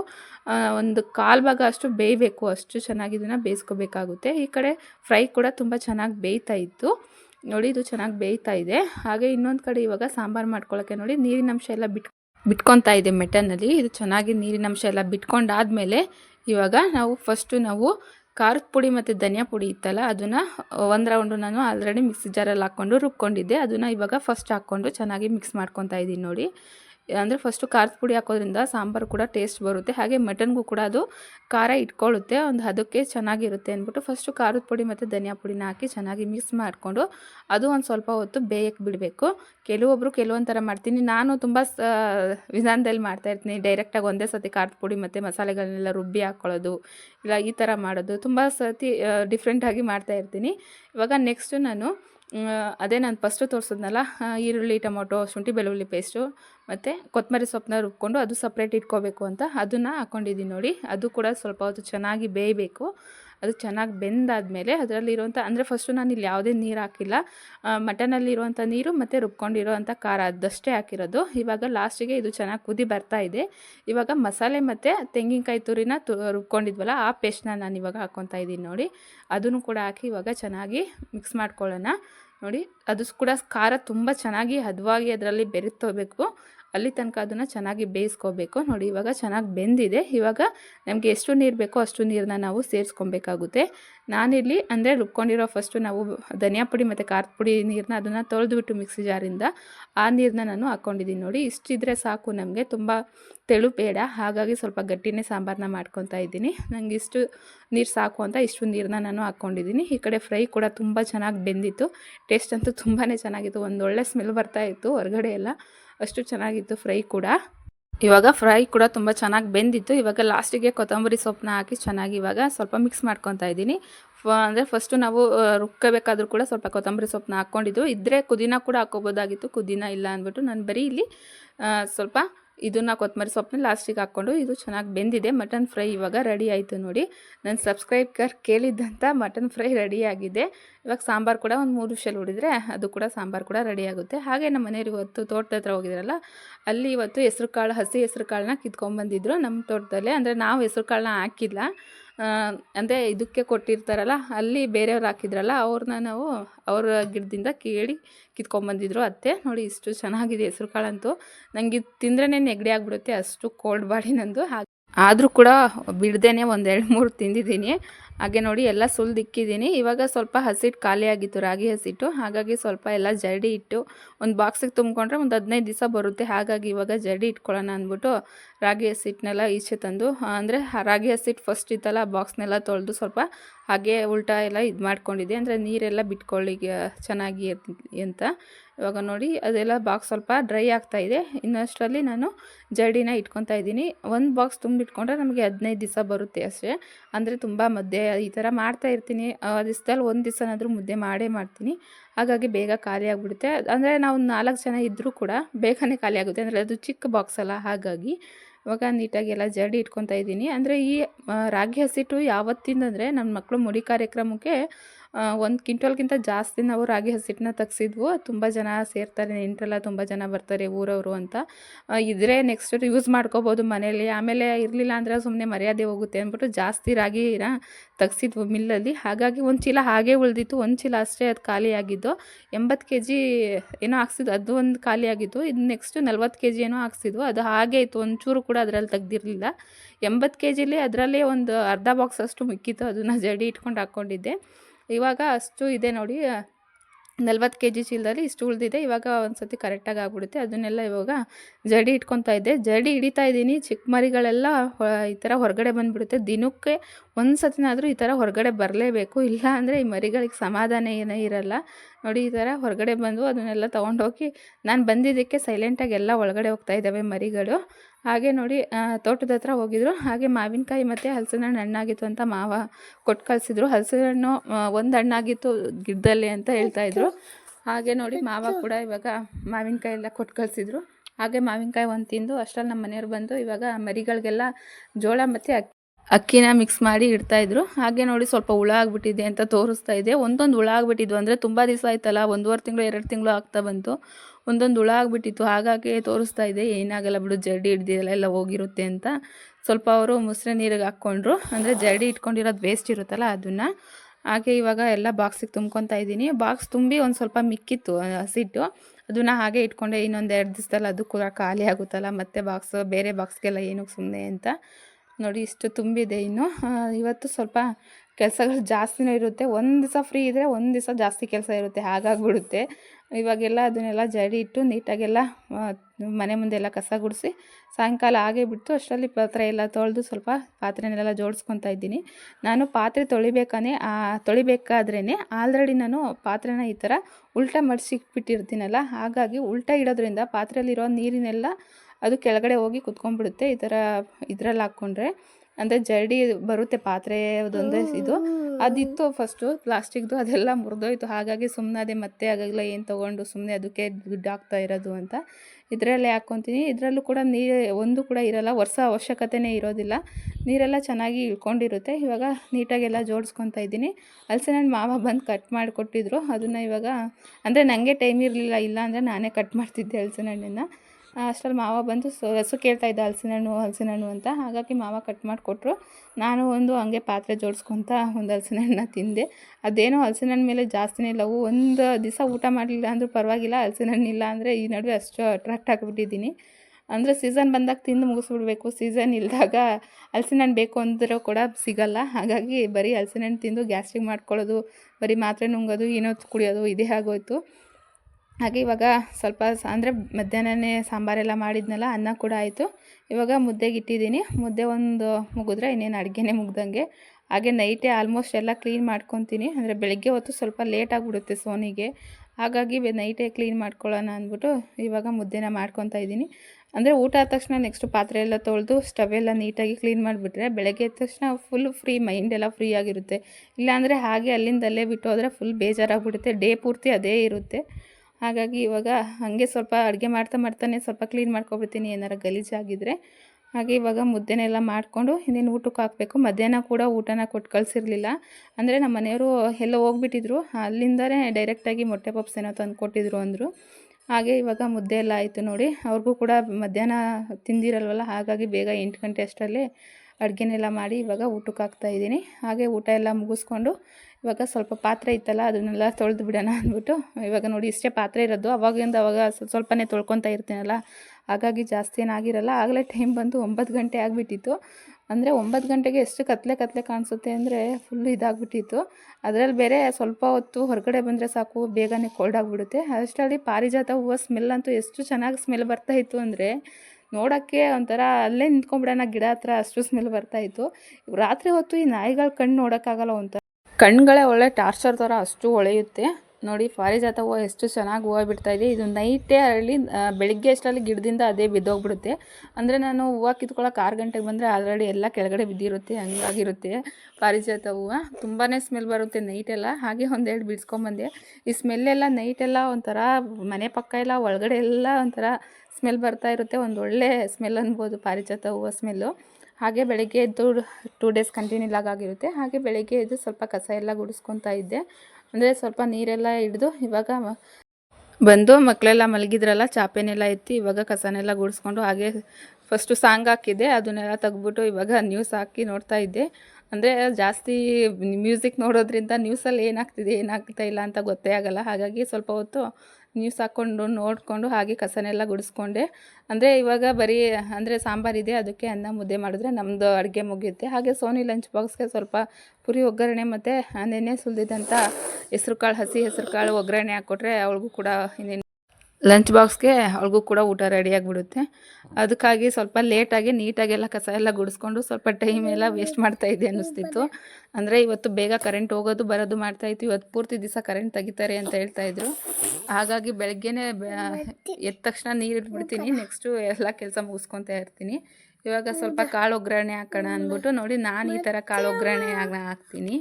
ಒಂದು ಕಾಲು ಭಾಗ ಅಷ್ಟು ಬೇಯಬೇಕು. ಅಷ್ಟು ಚೆನ್ನಾಗಿ ಇದನ್ನು ಬೇಯಿಸ್ಕೋಬೇಕಾಗುತ್ತೆ. ಈ ಕಡೆ ಫ್ರೈ ಕೂಡ ತುಂಬ ಚೆನ್ನಾಗಿ ಬೇಯ್ತಾ ಇತ್ತು. ನೋಡಿ, ಇದು ಚೆನ್ನಾಗಿ ಬೇಯ್ತಾ ಇದೆ. ಹಾಗೆ ಇನ್ನೊಂದು ಕಡೆ ಇವಾಗ ಸಾಂಬಾರು ಮಾಡ್ಕೊಳ್ಳೋಕ್ಕೆ ನೋಡಿ ನೀರಿನಂಶ ಎಲ್ಲ ಬಿಟ್, ಬಿಟ್ಕೊತಾ ಇದೆ ಮೆಟನಲ್ಲಿ ಇದು ಚೆನ್ನಾಗಿ ನೀರಿನಂಶ ಎಲ್ಲ ಬಿಟ್ಕೊಂಡಾದಮೇಲೆ ಇವಾಗ ನಾವು ಫಸ್ಟು ನಾವು ಖಾರದ ಪುಡಿ ಮತ್ತು ಧನಿಯಾ ಪುಡಿ ಇತ್ತಲ್ಲ, ಅದನ್ನು ಒಂದು ರೌಂಡು ನಾನು ಆಲ್ರೆಡಿ ಮಿಕ್ಸಿ ಜಾರಲ್ಲಿ ಹಾಕ್ಕೊಂಡು ರುಬ್ಕೊಂಡಿದ್ದೆ. ಅದನ್ನು ಇವಾಗ ಫಸ್ಟ್ ಹಾಕ್ಕೊಂಡು ಚೆನ್ನಾಗಿ ಮಿಕ್ಸ್ ಮಾಡ್ಕೊತಾ ಇದ್ದೀನಿ ನೋಡಿ. ಅಂದರೆ ಫಸ್ಟು ಖಾರದ ಪುಡಿ ಹಾಕೋದ್ರಿಂದ ಸಾಂಬಾರು ಕೂಡ ಟೇಸ್ಟ್ ಬರುತ್ತೆ. ಹಾಗೆ ಮಟನ್ಗೂ ಕೂಡ ಅದು ಖಾರ ಇಟ್ಕೊಳ್ಳುತ್ತೆ. ಒಂದು ಅದಕ್ಕೆ ಚೆನ್ನಾಗಿರುತ್ತೆ ಅಂದ್ಬಿಟ್ಟು ಫಸ್ಟು ಖಾರದ ಪುಡಿ ಮತ್ತು ಧನಿಯಾ ಪುಡಿನ ಹಾಕಿ ಚೆನ್ನಾಗಿ ಮಿಕ್ಸ್ ಮಾಡಿಕೊಂಡು ಅದು ಒಂದು ಸ್ವಲ್ಪ ಹೊತ್ತು ಬೇಯಕ್ಕೆ ಬಿಡಬೇಕು. ಕೆಲವೊಬ್ಬರು ಕೆಲವೊಂದು ಥರ ಮಾಡ್ತೀನಿ. ನಾನು ತುಂಬ ವಿಧಾನದಲ್ಲಿ ಮಾಡ್ತಾಯಿರ್ತೀನಿ ಡೈರೆಕ್ಟಾಗಿ ಒಂದೇ ಸತಿ ಖಾರದ ಪುಡಿ ಮತ್ತು ಮಸಾಲೆಗಳನ್ನೆಲ್ಲ ರುಬ್ಬಿ ಹಾಕ್ಕೊಳ್ಳೋದು ಇಲ್ಲ ಈ ಥರ ಮಾಡೋದು ತುಂಬ ಸತಿ ಡಿಫ್ರೆಂಟಾಗಿ ಮಾಡ್ತಾಯಿರ್ತೀನಿ ಇವಾಗ ನೆಕ್ಸ್ಟು ನಾನು ಅದೇ ನಾನು ಫಸ್ಟು ತೋರಿಸಿದ್ನಲ್ಲ ಈರುಳ್ಳಿ, ಟೊಮೊಟೊ, ಶುಂಠಿ, ಬೆಳ್ಳುಳ್ಳಿ ಪೇಸ್ಟು ಮತ್ತು ಕೊತ್ತಂಬರಿ ಸೊಪ್ಪನ್ನ ರುಬ್ಕೊಂಡು ಅದು ಸಪ್ರೇಟ್ ಇಟ್ಕೋಬೇಕು ಅಂತ ಅದನ್ನು ಹಾಕ್ಕೊಂಡಿದ್ದೀನಿ ನೋಡಿ. ಅದು ಕೂಡ ಸ್ವಲ್ಪ ಹೊತ್ತು ಚೆನ್ನಾಗಿ ಬೇಯಬೇಕು. ಅದು ಚೆನ್ನಾಗಿ ಬೆಂದಾದಮೇಲೆ ಅದರಲ್ಲಿರುವಂಥ, ಅಂದರೆ ಫಸ್ಟು ನಾನು ಇಲ್ಲಿ ಯಾವುದೇ ನೀರು ಹಾಕಿಲ್ಲ. ಮಟನಲ್ಲಿರುವಂಥ ನೀರು ಮತ್ತು ರುಬ್ಕೊಂಡಿರೋವಂಥ ಖಾರ ಅದಷ್ಟೇ ಹಾಕಿರೋದು. ಇವಾಗ ಲಾಸ್ಟಿಗೆ ಇದು ಚೆನ್ನಾಗಿ ಕುದಿ ಬರ್ತಾ ಇದೆ. ಇವಾಗ ಮಸಾಲೆ ಮತ್ತು ತೆಂಗಿನಕಾಯಿ ತುರಿನ ತು, ರುಬ್ಕೊಂಡಿದ್ವಲ್ಲ, ಆ ಪೇಸ್ಟ್ನ ನಾನು ಇವಾಗ ಹಾಕ್ಕೊತಾ ಇದ್ದೀನಿ ನೋಡಿ. ಅದನ್ನು ಕೂಡ ಹಾಕಿ ಇವಾಗ ಚೆನ್ನಾಗಿ ಮಿಕ್ಸ್ ಮಾಡ್ಕೊಳ್ಳೋಣ. ನೋಡಿ, ಅದು ಕೂಡ ಖಾರ ತುಂಬ ಚೆನ್ನಾಗಿ ಹದವಾಗಿ ಅದರಲ್ಲಿ ಬೆರೆತೋಬೇಕು ಅಲ್ಲಿ ತನಕ ಅದನ್ನು ಚೆನ್ನಾಗಿ ಬೇಯಿಸ್ಕೋಬೇಕು. ನೋಡಿ, ಇವಾಗ ಚೆನ್ನಾಗಿ ಬೆಂದಿದೆ. ಇವಾಗ ನಮಗೆ ಎಷ್ಟು ನೀರು ಬೇಕೋ ಅಷ್ಟು ನೀರನ್ನ ನಾವು ಸೇರಿಸ್ಕೊಬೇಕಾಗುತ್ತೆ. ನಾನಿಲ್ಲಿ ಅಂದರೆ ರುಬ್ಕೊಂಡಿರೋ ಫಸ್ಟು ನಾವು ಧನಿಯಾ ಪುಡಿ ಮತ್ತು ಖಾರದ ಪುಡಿ ನೀರನ್ನ ಅದನ್ನು ತೊಳೆದುಬಿಟ್ಟು ಮಿಕ್ಸಿ ಜಾರಿಂದ ಆ ನೀರನ್ನ ನಾನು ಹಾಕ್ಕೊಂಡಿದ್ದೀನಿ ನೋಡಿ, ಇಷ್ಟಿದ್ರೆ ಸಾಕು ನಮಗೆ. ತುಂಬ ತೆಳು ಬೇಡ. ಹಾಗಾಗಿ ಸ್ವಲ್ಪ ಗಟ್ಟಿನೇ ಸಾಂಬಾರನ್ನ ಮಾಡ್ಕೊತಾ ಇದ್ದೀನಿ. ನನಗೆ ಇಷ್ಟು ನೀರು ಸಾಕು ಅಂತ ಇಷ್ಟು ನೀರನ್ನ ನಾನು ಹಾಕ್ಕೊಂಡಿದ್ದೀನಿ ಈ ಕಡೆ ಫ್ರೈ ಕೂಡ ತುಂಬ ಚೆನ್ನಾಗಿ ಬೆಂದಿತ್ತು. ಟೇಸ್ಟ್ ಅಂತೂ ತುಂಬಾ ಚೆನ್ನಾಗಿತ್ತು. ಒಂದೊಳ್ಳೆ ಸ್ಮೆಲ್ ಬರ್ತಾ ಇತ್ತು ಹೊರಗಡೆ ಎಲ್ಲ. ಅಷ್ಟು ಚೆನ್ನಾಗಿತ್ತು ಫ್ರೈ ಕೂಡ. ಇವಾಗ ಫ್ರೈ ಕೂಡ ತುಂಬ ಚೆನ್ನಾಗಿ ಬೆಂದಿತ್ತು. ಇವಾಗ ಲಾಸ್ಟಿಗೆ ಕೊತ್ತಂಬರಿ ಸೊಪ್ಪನ್ನ ಹಾಕಿ ಚೆನ್ನಾಗಿ ಇವಾಗ ಸ್ವಲ್ಪ ಮಿಕ್ಸ್ ಮಾಡ್ಕೊತಾ ಇದ್ದೀನಿ. ಅಂದರೆ ಫಸ್ಟು ನಾವು ರುಕ್ಕಬೇಕಾದ್ರೂ ಕೂಡ ಸ್ವಲ್ಪ ಕೊತ್ತಂಬರಿ ಸೊಪ್ಪನ್ನ ಹಾಕ್ಕೊಂಡಿದ್ದು ಇದ್ದರೆ ಕುದಿನ ಕೂಡ ಹಾಕ್ಕೋಬೋದಾಗಿತ್ತು ಕುದಿನ ಇಲ್ಲ ಅಂದ್ಬಿಟ್ಟು ನಾನು ಬರೀ ಇಲ್ಲಿ ಸ್ವಲ್ಪ ಇದನ್ನು ಕೊತ್ತಂಬರಿ ಸೊಪ್ಪನ್ನ ಲಾಸ್ಟಿಗೆ ಹಾಕ್ಕೊಂಡು ಇದು ಚೆನ್ನಾಗಿ ಬೆಂದಿದೆ. ಮಟನ್ ಫ್ರೈ ಇವಾಗ ರೆಡಿ ಆಯಿತು ನೋಡಿ. ನನ್ನ ಸಬ್ಸ್ಕ್ರೈಬರ್ ಕೇಳಿದ್ದಂಥ ಮಟನ್ ಫ್ರೈ ರೆಡಿಯಾಗಿದೆ ಇವಾಗ ಸಾಂಬಾರು ಕೂಡ ಒಂದು ಮೂರು ವಿಷಲ್ ಹೊಡಿದ್ರೆ ಅದು ಕೂಡ ಸಾಂಬಾರು ಕೂಡ ರೆಡಿ ಆಗುತ್ತೆ. ಹಾಗೆ ನಮ್ಮ ಮನೆಯವ್ರು ಇವತ್ತು ತೋಟದ ಹತ್ರ ಹೋಗಿದ್ರಲ್ಲ, ಅಲ್ಲಿ ಇವತ್ತು ಹೆಸ್ರು ಕಾಳು ಹಸಿ ಹೆಸ್ರು ಕಾಳನ್ನ ಕಿತ್ಕೊಂಡ್ಬಂದಿದ್ರು ನಮ್ಮ ತೋಟದಲ್ಲೇ. ಅಂದರೆ ನಾವು ಹೆಸ್ರು ಕಾಳನ್ನ ಹಾಕಿಲ್ಲ. ಅಂದರೆ ಇದಕ್ಕೆ ಕೊಟ್ಟಿರ್ತಾರಲ್ಲ, ಅಲ್ಲಿ ಬೇರೆಯವ್ರು ಹಾಕಿದ್ರಲ್ಲ, ಅವ್ರನ್ನ ನಾವು ಅವ್ರ ಗಿಡದಿಂದ ಕೇಳಿ ಕಿತ್ಕೊಂಡ್ಬಂದಿದ್ರು ಅತ್ತೆ. ನೋಡಿ, ಇಷ್ಟು ಚೆನ್ನಾಗಿದೆ ಹೆಸ್ರು ಕಾಳಂತೂ ನನಗೆ ಇದು ತಿಂದ್ರೇ ನೆಗಡಿ ಆಗಿಬಿಡುತ್ತೆ, ಅಷ್ಟು ಕೋಲ್ಡ್ ಬಾಡಿ ನಂದು. ಆದರೂ ಕೂಡ ಬಿಡ್ದೇನೆ ಒಂದು ಎರಡು ಮೂರು ತಿಂದಿದ್ದೀನಿ. ಹಾಗೆ ನೋಡಿ, ಎಲ್ಲ ಸುಲ್ದಿಕ್ಕಿದ್ದೀನಿ ಇವಾಗ ಸ್ವಲ್ಪ ಹಸಿಟ್ಟು ಖಾಲಿ ಆಗಿತ್ತು ರಾಗಿ ಹಸಿಟ್ಟು. ಹಾಗಾಗಿ ಸ್ವಲ್ಪ ಎಲ್ಲ ಜರಡಿ ಇಟ್ಟು ಒಂದು ಬಾಕ್ಸಿಗೆ ತುಂಬಿಕೊಂಡ್ರೆ ಒಂದು ಹದಿನೈದು ದಿವಸ ಬರುತ್ತೆ. ಹಾಗಾಗಿ ಇವಾಗ ಜಡಿ ಇಟ್ಕೊಳ್ಳೋಣ ಅಂದ್ಬಿಟ್ಟು ರಾಗಿ ಹಸಿಟ್ಟನ್ನೆಲ್ಲ ಈಚೆ ತಂದು ಅಂದರೆ ರಾಗಿ ಹಸಿಟ್ಟು ಫಸ್ಟ್ ಇತ್ತಲ್ಲ ಬಾಕ್ಸ್ನೆಲ್ಲ ತೊಳೆದು ಸ್ವಲ್ಪ ಹಾಗೆ ಉಲ್ಟಾ ಎಲ್ಲ ಇದು ಮಾಡ್ಕೊಂಡಿದ್ದೆ. ಅಂದರೆ ನೀರೆಲ್ಲ ಬಿಟ್ಕೊಳ್ಳಿ ಚೆನ್ನಾಗಿ ಅಂತ ಇವಾಗ ನೋಡಿ, ಅದೆಲ್ಲ ಬಾಕ್ಸ್ ಸ್ವಲ್ಪ ಡ್ರೈ ಆಗ್ತಾ ಇದೆ. ಇನ್ನಷ್ಟರಲ್ಲಿ ನಾನು ಜಡಿನ ಇಟ್ಕೊತಾ ಇದ್ದೀನಿ. ಒಂದು ಬಾಕ್ಸ್ ತುಂಬಿಟ್ಕೊಂಡ್ರೆ ನಮಗೆ ಹದಿನೈದು ದಿವಸ ಬರುತ್ತೆ ಅಷ್ಟೇ. ಅಂದರೆ ತುಂಬ ಮುದ್ದೆ, ಈ ಥರ ಮಾಡ್ತಾ ಇರ್ತೀನಿ. ದಿವಸದಲ್ಲಿ ಒಂದು ದಿವಸನಾದರೂ ಮುದ್ದೆ ಮಾಡೇ ಮಾಡ್ತೀನಿ. ಹಾಗಾಗಿ ಬೇಗ ಖಾಲಿ ಆಗಿಬಿಡುತ್ತೆ. ಅಂದರೆ ನಾವು ನಾಲ್ಕು ಜನ ಇದ್ದರೂ ಕೂಡ ಬೇಗನೆ ಖಾಲಿ ಆಗುತ್ತೆ. ಅಂದರೆ ಅದು ಚಿಕ್ಕ ಬಾಕ್ಸ್ ಅಲ್ಲ, ಹಾಗಾಗಿ ಇವಾಗ ನೀಟಾಗಿ ಎಲ್ಲ ಜರಡಿ ಇಟ್ಕೊತಾ ಇದ್ದೀನಿ. ಅಂದರೆ ಈ ರಾಗಿ ಹಸಿಟ್ಟು ಯಾವತ್ತಿಂದಂದರೆ ನನ್ನ ಮಕ್ಕಳು ಮುಡಿ ಕಾರ್ಯಕ್ರಮಕ್ಕೆ ಒಂದು ಕ್ವಿಂಟಲ್ಗಿಂತ ಜಾಸ್ತಿ ನಾವು ರಾಗಿ ಹಸಿಟ್ಟನ್ನ ತೆಗ್ಸಿದ್ವು. ತುಂಬ ಜನ ಸೇರ್ತಾರೆ, ನೆಂಟರೆಲ್ಲ ತುಂಬ ಜನ ಬರ್ತಾರೆ ಊರವರು ಅಂತ. ಇದ್ರೆ ನೆಕ್ಸ್ಟ್ ಯೂಸ್ ಮಾಡ್ಕೋಬೋದು ಮನೇಲಿ ಆಮೇಲೆ ಇರಲಿಲ್ಲ ಅಂದರೆ ಸುಮ್ಮನೆ ಮರ್ಯಾದೆ ಹೋಗುತ್ತೆ ಅಂದ್ಬಿಟ್ಟು ಜಾಸ್ತಿ ರಾಗಿನ ತಗ್ಸಿದ್ವು ಮಿಲ್ಲಲ್ಲಿ. ಹಾಗಾಗಿ ಒಂದು ಚೀಲ ಹಾಗೆ ಉಳಿದಿತ್ತು. ಒಂದು ಚೀಲ ಅಷ್ಟೇ ಅದು ಖಾಲಿ ಆಗಿದ್ದು ಎಂಬತ್ತು ಕೆ ಜಿ ಏನೋ ಹಾಕ್ಸಿದ್ದು. ಅದು ಒಂದು ಖಾಲಿ ಆಗಿತ್ತು ಇದು ನೆಕ್ಸ್ಟ್ ನಲ್ವತ್ತು ಕೆ ಜಿ ಏನೋ ಹಾಕ್ಸಿದ್ವು. ಅದು ಹಾಗೆ ಇತ್ತು ಒಂಚೂರು ಕೂಡ ಅದರಲ್ಲಿ ತೆಗ್ದಿರಲಿಲ್ಲ. ಎಂಬತ್ತು ಕೆ ಜಿಲಿ ಅದರಲ್ಲೇ ಒಂದು ಅರ್ಧ ಬಾಕ್ಸ್ ಅಷ್ಟು ಮಿಕ್ಕಿತ್ತು. ಅದನ್ನು ಜಡಿ ಇಟ್ಕೊಂಡು ಹಾಕ್ಕೊಂಡಿದ್ದೆ ಇವಾಗ ಅಷ್ಟು ಇದೆ ನೋಡಿ. ನಲ್ವತ್ತು ಕೆ ಜಿ ಚೀಲದಲ್ಲಿ ಇಷ್ಟು ಉಳಿದಿದೆ. ಇವಾಗ ಒಂದು ಸತಿ ಕರೆಕ್ಟಾಗಿ ಆಗ್ಬಿಡುತ್ತೆ. ಅದನ್ನೆಲ್ಲ ಇವಾಗ ಜಡಿ ಇಟ್ಕೊತಾ ಇದ್ದೆ. ಜಡಿ ಹಿಡಿತಾ ಇದ್ದೀನಿ. ಚಿಕ್ಕ ಮರಿಗಳೆಲ್ಲ ಈ ಥರ ಹೊರಗಡೆ ಬಂದುಬಿಡುತ್ತೆ. ದಿನಕ್ಕೆ ಒಂದು ಸತಿನಾದರೂ ಈ ಥರ ಹೊರಗಡೆ ಬರಲೇಬೇಕು. ಇಲ್ಲ ಅಂದರೆ ಈ ಮರಿಗಳಿಗೆ ಸಮಾಧಾನ ಏನೇ ಇರಲ್ಲ. ನೋಡಿ ಈ ಥರ ಹೊರಗಡೆ ಬಂದು ಅದನ್ನೆಲ್ಲ ತೊಗೊಂಡೋಗಿ ನಾನು ಬಂದಿದ್ದಕ್ಕೆ ಸೈಲೆಂಟಾಗಿ ಎಲ್ಲ ಒಳಗಡೆ ಹೋಗ್ತಾ ಇದ್ದಾವೆ ಮರಿಗಳು. ಹಾಗೆ ನೋಡಿ ತೋಟದ ಹತ್ರ ಹೋಗಿದ್ರು. ಹಾಗೆ ಮಾವಿನಕಾಯಿ ಮತ್ತು ಹಲಸಿನ ಹಣ್ಣು ಹಣ್ಣಾಗಿತ್ತು ಅಂತ ಮಾವ ಕೊಟ್ಟು ಕಳಿಸಿದ್ರು. ಹಲಸಿನ ಹಣ್ಣು ಒಂದು ಹಣ್ಣಾಗಿತ್ತು ಗಿಡದಲ್ಲಿ ಅಂತ ಹೇಳ್ತಾಯಿದ್ರು ಹಾಗೆ ನೋಡಿ ಮಾವ ಕೂಡ ಇವಾಗ ಮಾವಿನಕಾಯಿ ಎಲ್ಲ ಕೊಟ್ಟು ಕಳಿಸಿದ್ರು. ಹಾಗೆ ಮಾವಿನಕಾಯಿ ಒಂದು ತಿಂದು ಅಷ್ಟರಲ್ಲಿ ನಮ್ಮ ಮನೆಯವ್ರು ಬಂದು ಇವಾಗ ಮರಿಗಳಿಗೆಲ್ಲ ಜೋಳ ಮತ್ತು ಅಕ್ಕಿ ಅಕ್ಕಿನ ಮಿಕ್ಸ್ ಮಾಡಿ ಇಡ್ತಾಯಿದ್ರು ಹಾಗೆ ನೋಡಿ ಸ್ವಲ್ಪ ಹುಳ ಆಗಿಬಿಟ್ಟಿದೆ ಅಂತ ತೋರಿಸ್ತಾ ಇದೆ. ಒಂದೊಂದು ಹುಳ ಆಗಿಬಿಟ್ಟಿದ್ವು ಅಂದರೆ ತುಂಬ ದಿವಸ ಆಯ್ತಲ್ಲ, ಒಂದೂವರೆ ತಿಂಗಳು, ಎರಡು ತಿಂಗಳು ಆಗ್ತಾ ಬಂತು. ಒಂದೊಂದು ಹುಳ ಆಗಿಬಿಟ್ಟಿತ್ತು, ಹಾಗಾಗಿ ತೋರಿಸ್ತಾ ಇದೆ. ಏನಾಗಲ್ಲ ಬಿಡು ಜಡ್ಡಿ ಹಿಡ್ದಿರಲ್ಲ, ಎಲ್ಲ ಹೋಗಿರುತ್ತೆ ಅಂತ. ಸ್ವಲ್ಪ ಅವರು ಮುಸ್ರೆ ನೀರಿಗೆ ಹಾಕ್ಕೊಂಡ್ರು. ಅಂದರೆ ಜಡ್ಡಿ ಇಟ್ಕೊಂಡಿರೋದು ವೇಸ್ಟ್ ಇರುತ್ತಲ್ಲ ಅದನ್ನು. ಹಾಗೆ ಇವಾಗ ಎಲ್ಲ ಬಾಕ್ಸಿಗೆ ತುಂಬ್ಕೊತಾ ಇದ್ದೀನಿ. ಬಾಕ್ಸ್ ತುಂಬಿ ಒಂದು ಸ್ವಲ್ಪ ಮಿಕ್ಕಿತ್ತು ಹಸಿಟ್ಟು. ಅದನ್ನು ಹಾಗೆ ಇಟ್ಕೊಂಡೆ ಇನ್ನೊಂದು ಎರಡು ದಿವಸದಲ್ಲಿ ಅದು ಕೂಡ ಖಾಲಿ ಆಗುತ್ತಲ್ಲ, ಮತ್ತೆ ಬಾಕ್ಸ್ ಬೇರೆ ಬಾಕ್ಸ್ಗೆಲ್ಲ ಏನಕ್ಕೆ ಸುಮ್ಮನೆ ಅಂತ. ನೋಡಿ ಇಷ್ಟು ತುಂಬಿದೆ ಇನ್ನು. ಇವತ್ತು ಸ್ವಲ್ಪ ಕೆಲಸಗಳು ಜಾಸ್ತಿನೇ ಇರುತ್ತೆ. ಒಂದು ದಿವಸ ಫ್ರೀ ಇದ್ದರೆ ಒಂದು ದಿವಸ ಜಾಸ್ತಿ ಕೆಲಸ ಇರುತ್ತೆ. ಹಾಗಾಗ್ಬಿಡುತ್ತೆ. ಇವಾಗೆಲ್ಲ ಅದನ್ನೆಲ್ಲ ಜಡಿ ಇಟ್ಟು ನೀಟಾಗೆಲ್ಲ ಮನೆ ಮುಂದೆ ಎಲ್ಲ ಕಸ ಗುಡಿಸಿ ಸಾಯಂಕಾಲ ಆಗೇ ಬಿಟ್ಟು ಅಷ್ಟರಲ್ಲಿ ಪಾತ್ರೆ ಎಲ್ಲ ತೊಳೆದು ಸ್ವಲ್ಪ ಪಾತ್ರೆನೆಲ್ಲ ಜೋಡಿಸ್ಕೊತಾ ಇದ್ದೀನಿ. ನಾನು ಪಾತ್ರೆ ತೊಳಿಬೇಕಾನೆ ತೊಳಿಬೇಕಾದ್ರೇ ಆಲ್ರೆಡಿ ನಾನು ಪಾತ್ರೆನ ಈ ಥರ ಉಲ್ಟಾ ಮಡಿಸಿಟ್ಬಿಟ್ಟಿರ್ತೀನಲ್ಲ, ಹಾಗಾಗಿ ಉಲ್ಟಾ ಇಡೋದ್ರಿಂದ ಪಾತ್ರೆಯಲ್ಲಿರೋ ನೀರಿನೆಲ್ಲ ಅದು ಕೆಳಗಡೆ ಹೋಗಿ ಕುತ್ಕೊಂಡ್ಬಿಡುತ್ತೆ. ಈ ಥರ ಇದ್ರಲ್ಲಿ ಹಾಕ್ಕೊಂಡ್ರೆ, ಅಂದರೆ ಜರಡಿ ಬರುತ್ತೆ ಪಾತ್ರೆ ಅದೊಂದೇ ಇದು. ಅದಿತ್ತು ಫಸ್ಟು ಪ್ಲಾಸ್ಟಿಕ್ದು ಅದೆಲ್ಲ ಮುರಿದೋಯ್ತು. ಹಾಗಾಗಿ ಸುಮ್ಮನೆ ಅದೇ ಮತ್ತೆ ಆಗಾಗಲೇ ಏನು ತೊಗೊಂಡು ಸುಮ್ಮನೆ ಅದಕ್ಕೆ ದುಡ್ಡು ಇರೋದು ಅಂತ. ಇದರಲ್ಲೇ ಹಾಕ್ಕೊತೀನಿ. ಇದರಲ್ಲೂ ಕೂಡ ನೀರು ಒಂದು ಕೂಡ ಇರಲ್ಲ. ವರ್ಷ ಅವಶ್ಯಕತೆನೇ ಇರೋದಿಲ್ಲ. ನೀರೆಲ್ಲ ಚೆನ್ನಾಗಿ ಇಳ್ಕೊಂಡಿರುತ್ತೆ. ಇವಾಗ ನೀಟಾಗೆಲ್ಲ ಜೋಡಿಸ್ಕೊತಾ ಇದ್ದೀನಿ. ಹಲಸಿನ ಹಣ್ಣು ಮಾವ ಬಂದು ಕಟ್ ಮಾಡಿಕೊಟ್ಟಿದ್ರು. ಅದನ್ನು ಇವಾಗ, ಅಂದರೆ ನನಗೆ ಟೈಮ್ ಇರಲಿಲ್ಲ. ಇಲ್ಲ ಅಂದರೆ ನಾನೇ ಕಟ್ ಮಾಡ್ತಿದ್ದೆ ಹಲಸಿನ ಹಣ್ಣನ್ನು ಅಷ್ಟರಲ್ಲಿ ಮಾವ ಬಂದು ಸೊ ರಸು ಕೇಳ್ತಾ ಇದ್ದ, ಹಲಸಿನ ಹಣ್ಣು ಹಲಸಿನ ಹಣ್ಣು ಅಂತ. ಹಾಗಾಗಿ ಮಾವ ಕಟ್ ಮಾಡಿಕೊಟ್ರು. ನಾನು ಒಂದು ಹಂಗೆ ಪಾತ್ರೆ ಜೋಡಿಸ್ಕೊತ ಒಂದು ಹಲಸಿನ ಹಣ್ಣನ್ನ ತಿಂದೆ. ಅದೇನೋ ಹಲಸಿನ ಹಣ್ಣು ಮೇಲೆ ಜಾಸ್ತಿನೇ ಇಲ್ಲವು ಒಂದು ದಿವಸ ಊಟ ಮಾಡಲಿಲ್ಲ ಅಂದರೂ ಪರವಾಗಿಲ್ಲ, ಹಲಸಿನ ಹಣ್ಣು ಇಲ್ಲ ಅಂದರೆ ಈ ನಡುವೆ ಅಷ್ಟು ಅಟ್ರಾಕ್ಟ್ ಆಗಿಬಿಟ್ಟಿದ್ದೀನಿ. ಅಂದರೆ ಸೀಸನ್ ಬಂದಾಗ ತಿಂದು ಮುಗಿಸ್ಬಿಡ್ಬೇಕು. ಸೀಸನ್ ಇಲ್ಲದಾಗ ಹಲಸಿನ ಹಣ್ಣು ಬೇಕು ಅಂದರೂ ಕೂಡ ಸಿಗಲ್ಲ. ಹಾಗಾಗಿ ಬರೀ ಹಲಸಿನ ಹಣ್ಣು ತಿಂದು ಗ್ಯಾಸ್ಟ್ರಿಕ್ ಮಾಡ್ಕೊಳ್ಳೋದು, ಬರೀ ಮಾತ್ರೆ ನುಂಗೋದು, ಏನೋ ಕುಡಿಯೋದು, ಇದೇ ಆಗೋಯ್ತು. ಹಾಗೆ ಇವಾಗ ಸ್ವಲ್ಪ ಅಂದರೆ ಮಧ್ಯಾಹ್ನನೇ ಸಾಂಬಾರೆಲ್ಲ ಮಾಡಿದ್ನಲ್ಲ, ಅನ್ನ ಕೂಡ ಆಯಿತು. ಇವಾಗ ಮುದ್ದೆಗೆ ಇಟ್ಟಿದ್ದೀನಿ. ಮುದ್ದೆ ಒಂದು ಮುಗಿದ್ರೆ ಇನ್ನೇನು ಅಡುಗೆನೇ ಮುಗ್ದಂಗೆ. ಹಾಗೆ ನೈಟೇ ಆಲ್ಮೋಸ್ಟ್ ಎಲ್ಲ ಕ್ಲೀನ್ ಮಾಡ್ಕೊತೀನಿ. ಅಂದರೆ ಬೆಳಗ್ಗೆ ಹೊತ್ತು ಸ್ವಲ್ಪ ಲೇಟ್ ಆಗಿಬಿಡುತ್ತೆ ಸೋನಿಗೆ. ಹಾಗಾಗಿ ನೈಟೇ ಕ್ಲೀನ್ ಮಾಡ್ಕೊಳ್ಳೋಣ ಅಂದ್ಬಿಟ್ಟು ಇವಾಗ ಮುದ್ದೆನ ಮಾಡ್ಕೊತಾ ಇದ್ದೀನಿ. ಅಂದರೆ ಊಟ ಆದ ತಕ್ಷಣ ನೆಕ್ಸ್ಟ್ ಪಾತ್ರೆ ಎಲ್ಲ ತೊಳೆದು ಎಲ್ಲ ನೀಟಾಗಿ ಕ್ಲೀನ್ ಮಾಡಿಬಿಟ್ರೆ ಬೆಳಗ್ಗೆ ಎದ್ದ ತಕ್ಷಣ ಫುಲ್ ಫ್ರೀ ಮೈಂಡ್ ಎಲ್ಲ ಫ್ರೀ ಆಗಿರುತ್ತೆ. ಇಲ್ಲಾಂದರೆ ಹಾಗೆ ಅಲ್ಲಿಂದಲ್ಲೇ ಬಿಟ್ಟು ಹೋದರೆ ಫುಲ್ ಬೇಜಾರಾಗಿಬಿಡುತ್ತೆ. ಡೇ ಪೂರ್ತಿ ಅದೇ ಇರುತ್ತೆ. ಹಾಗಾಗಿ ಇವಾಗ ಹಾಗೆ ಸ್ವಲ್ಪ ಅಡುಗೆ ಮಾಡ್ತಾ ಮಾಡ್ತಾನೆ ಸ್ವಲ್ಪ ಕ್ಲೀನ್ ಮಾಡ್ಕೊಬಿಡ್ತೀನಿ ಏನಾರು ಗಲೀಜಾಗಿದ್ದರೆ ಹಾಗೆ ಇವಾಗ ಮುದ್ದೆನೆಲ್ಲ ಮಾಡಿಕೊಂಡು ಇನ್ನೇನು ಊಟಕ್ಕೆ ಹಾಕಬೇಕು. ಮಧ್ಯಾಹ್ನ ಕೂಡ ಊಟನ ಕೊಟ್ಟು ಕಳಿಸಿರಲಿಲ್ಲ. ಅಂದರೆ ನಮ್ಮ ಮನೆಯವರು ಎಲ್ಲ ಹೋಗ್ಬಿಟ್ಟಿದ್ರು. ಅಲ್ಲಿಂದಲೇ ಡೈರೆಕ್ಟಾಗಿ ಮೊಟ್ಟೆ ಪಪ್ಸ್ ಏನೋ ತಂದು ಕೊಟ್ಟಿದ್ರು ಅಂದರು. ಹಾಗೆ ಇವಾಗ ಮುದ್ದೆ ಎಲ್ಲ ಆಯಿತು ನೋಡಿ. ಅವ್ರಿಗೂ ಕೂಡ ಮಧ್ಯಾಹ್ನ ತಿಂದಿರಲ್ವಲ್ಲ? ಹಾಗಾಗಿ ಬೇಗ ಎಂಟು ಗಂಟೆ ಅಷ್ಟರಲ್ಲಿ ಅಡುಗೆನೆಲ್ಲ ಮಾಡಿ ಇವಾಗ ಊಟಕ್ಕೆ ಹಾಕ್ತಾ ಇದ್ದೀನಿ. ಹಾಗೆ ಊಟ ಎಲ್ಲ ಮುಗಿಸ್ಕೊಂಡು ಇವಾಗ ಸ್ವಲ್ಪ ಪಾತ್ರೆ ಇತ್ತಲ್ಲ ಅದನ್ನೆಲ್ಲ ತೊಳೆದು ಬಿಡೋಣ ಅಂದ್ಬಿಟ್ಟು ಇವಾಗ ನೋಡಿ ಇಷ್ಟೇ ಪಾತ್ರೆ ಇರೋದು. ಅವಾಗಿಂದ ಅವಾಗ ಸ್ವಲ್ಪ ಸ್ವಲ್ಪನೇ ತೊಳ್ಕೊತಾ ಇರ್ತೀನಲ್ಲ. ಹಾಗಾಗಿ ಜಾಸ್ತಿ ಏನಾಗಿರಲ್ಲ ಆಗಲೇ ಟೈಮ್ ಬಂದು ಒಂಬತ್ತು ಗಂಟೆ ಆಗಿಬಿಟ್ಟಿತ್ತು. ಅಂದರೆ ಒಂಬತ್ತು ಗಂಟೆಗೆ ಎಷ್ಟು ಕತ್ಲೆ ಕತ್ಲೆ ಕಾಣಿಸುತ್ತೆ ಅಂದರೆ ಫುಲ್ ಇದಾಗ್ಬಿಟ್ಟಿತ್ತು. ಅದರಲ್ಲಿ ಬೇರೆ ಸ್ವಲ್ಪ ಹೊತ್ತು ಹೊರಗಡೆ ಬಂದರೆ ಸಾಕು, ಬೇಗನೆ ಕೋಲ್ಡ್ ಆಗಿಬಿಡುತ್ತೆ. ಅಷ್ಟರಲ್ಲಿ ಪಾರಿಜಾತ ಹೂವು ಸ್ಮೆಲ್ ಅಂತೂ ಎಷ್ಟು ಚೆನ್ನಾಗಿ ಸ್ಮೆಲ್ ಬರ್ತಾಯಿತ್ತು ಅಂದರೆ ನೋಡೋಕ್ಕೆ ಒಂಥರ ಅಲ್ಲೇ ನಿಂತ್ಕೊಂಡ್ಬಿಡೋಣ ಗಿಡ ಹತ್ರ ಅಷ್ಟು ಸ್ಮೆಲ್ ಬರ್ತಾಯಿತ್ತು ರಾತ್ರಿ ಹೊತ್ತು ಈ ನಾಯಿಗಳ ಕಣ್ಣು ನೋಡೋಕ್ಕಾಗಲ್ಲ ಒಂಥರ. ಕಣ್ಣುಗಳೇ ಒಳ್ಳೆ ಟಾರ್ಚರ್ ಥರ ಅಷ್ಟು ಹೊಳೆಯುತ್ತೆ. ನೋಡಿ ಪಾರಿಜಾತ ಹೂವು ಎಷ್ಟು ಚೆನ್ನಾಗಿ ಹೂವು ಬಿಡ್ತಾ ಇದೆ. ಇದು ನೈಟೇ ಅರಳಿ ಬೆಳಿಗ್ಗೆ ಅಷ್ಟರಲ್ಲಿ ಗಿಡದಿಂದ ಅದೇ ಬಿದ್ದೋಗ್ಬಿಡುತ್ತೆ. ಅಂದರೆ ನಾನು ಹೂವು ಕಿತ್ಕೊಳ್ಳೋಕೆ ಆರು ಗಂಟೆಗೆ ಬಂದರೆ ಆಲ್ರೆಡಿ ಎಲ್ಲ ಕೆಳಗಡೆ ಬಿದ್ದಿರುತ್ತೆ, ಹಂಗಾಗಿರುತ್ತೆ ಪಾರಿಜಾತ ಹೂವು. ತುಂಬಾ ಸ್ಮೆಲ್ ಬರುತ್ತೆ ನೈಟೆಲ್ಲ. ಹಾಗೆ ಒಂದೆರಡು ಬಿಡಿಸ್ಕೊಂಬಂದೆ ಈ ಸ್ಮೆಲ್ಲೆಲ್ಲ ನೈಟೆಲ್ಲ ಒಂಥರ ಮನೆ ಪಕ್ಕ ಎಲ್ಲ ಒಳಗಡೆ ಎಲ್ಲ ಒಂಥರ ಸ್ಮೆಲ್ ಬರ್ತಾ ಇರುತ್ತೆ. ಒಂದು ಒಳ್ಳೆ ಸ್ಮೆಲ್ ಅನ್ಬೋದು ಪಾರಿಜಾತ ಹೂವು ಸ್ಮೆಲ್ಲು ಹಾಗೆ ಬೆಳಗ್ಗೆ ಎದ್ದು ಟೂ ಡೇಸ್ ಕಂಟಿನ್ಯೂ ಆಗಿರುತ್ತೆ. ಹಾಗೆ ಬೆಳಗ್ಗೆ ಎದ್ದು ಸ್ವಲ್ಪ ಕಸ ಎಲ್ಲ ಗುಡಿಸ್ಕೊತಾ ಇದ್ದೆ. ಅಂದರೆ ಸ್ವಲ್ಪ ನೀರೆಲ್ಲ ಹಿಡಿದು ಇವಾಗ ಬಂದು ಮಕ್ಕಳೆಲ್ಲ ಮಲಗಿದ್ರಲ್ಲ, ಚಾಪೆನೆಲ್ಲ ಎತ್ತಿ ಇವಾಗ ಕಸನೆಲ್ಲ ಗುಡಿಸ್ಕೊಂಡು ಹಾಗೆ ಫಸ್ಟು ಸಾಂಗ್ ಹಾಕಿದ್ದೆ, ಅದನ್ನೆಲ್ಲ ತೆಗ್ಬಿಟ್ಟು ಇವಾಗ ನ್ಯೂಸ್ ಹಾಕಿ ನೋಡ್ತಾ ಇದ್ದೆ. ಅಂದರೆ ಜಾಸ್ತಿ ಮ್ಯೂಸಿಕ್ ನೋಡೋದ್ರಿಂದ ನ್ಯೂಸಲ್ಲಿ ಏನಾಗ್ತಿದೆ, ಏನಾಗ್ತಾ ಇಲ್ಲ ಅಂತ ಗೊತ್ತೇ ಆಗಲ್ಲ. ಹಾಗಾಗಿ ಸ್ವಲ್ಪ ಹೊತ್ತು ನ್ಯೂಸ್ ಹಾಕ್ಕೊಂಡು ನೋಡಿಕೊಂಡು ಹಾಗೆ ಕಸನೆಲ್ಲ ಗುಡಿಸ್ಕೊಂಡೆ. ಅಂದರೆ ಇವಾಗ ಬರೀ, ಅಂದರೆ ಸಾಂಬಾರಿದೆ ಅದಕ್ಕೆ ಅನ್ನ ಮುದ್ದೆ ಮಾಡಿದ್ರೆ ನಮ್ಮದು ಅಡುಗೆ ಮುಗಿಯುತ್ತೆ. ಹಾಗೆ ಸೋನಿ ಲಂಚ್ ಬಾಕ್ಸ್ಗೆ ಸ್ವಲ್ಪ ಪುರಿ ಒಗ್ಗರಣೆ ಮತ್ತು ನೆನ್ನೆ ಸುಲಿದಿದ್ದಂಥ ಹೆಸ್ರು ಕಾಳು ಹಸಿ ಹೆಸ್ರು ಕಾಳು ಒಗ್ಗರಣೆ ಹಾಕ್ಕೊಟ್ರೆ ಅವಳಿಗೂ ಕೂಡ ಇನ್ನೇನು ಲಂಚ್ ಬಾಕ್ಸ್ಗೆ ಅವ್ಳಿಗೂ ಕೂಡ ಊಟ ರೆಡಿಯಾಗಿಬಿಡುತ್ತೆ ಅದಕ್ಕಾಗಿ ಸ್ವಲ್ಪ ಲೇಟಾಗಿ ನೀಟಾಗೆಲ್ಲ ಕಸ ಎಲ್ಲ ಗುಡಿಸ್ಕೊಂಡು ಸ್ವಲ್ಪ ಟೈಮ್ ಎಲ್ಲ ವೇಸ್ಟ್ ಮಾಡ್ತಾ ಇದ್ದೆ ಅನ್ನಿಸ್ತಿತ್ತು. ಅಂದರೆ ಇವತ್ತು ಬೇಗ ಕರೆಂಟ್ ಹೋಗೋದು ಬರೋದು ಮಾಡ್ತಾಯಿತ್ತು ಇವತ್ತು ಪೂರ್ತಿ ದಿವಸ ಕರೆಂಟ್ ತೆಗಿತಾರೆ ಅಂತ ಹೇಳ್ತಾ ಇದ್ರು. ಹಾಗಾಗಿ ಬೆಳಗ್ಗೆನೇ ಎದ್ದ ತಕ್ಷಣ ನೀರು ಇಟ್ಬಿಡ್ತೀನಿ. ನೆಕ್ಸ್ಟು ಎಲ್ಲ ಕೆಲಸ ಮುಗಿಸ್ಕೊತಾ ಇರ್ತೀನಿ. ಇವಾಗ ಸ್ವಲ್ಪ ಕಾಳು ಒಗ್ಗರಣೆ ಹಾಕೋಣ ಅಂದ್ಬಿಟ್ಟು ನೋಡಿ ನಾನು ಈ ಥರ ಕಾಳು ಒಗ್ಗರಣೆ ಹಾಕ್ತೀನಿ.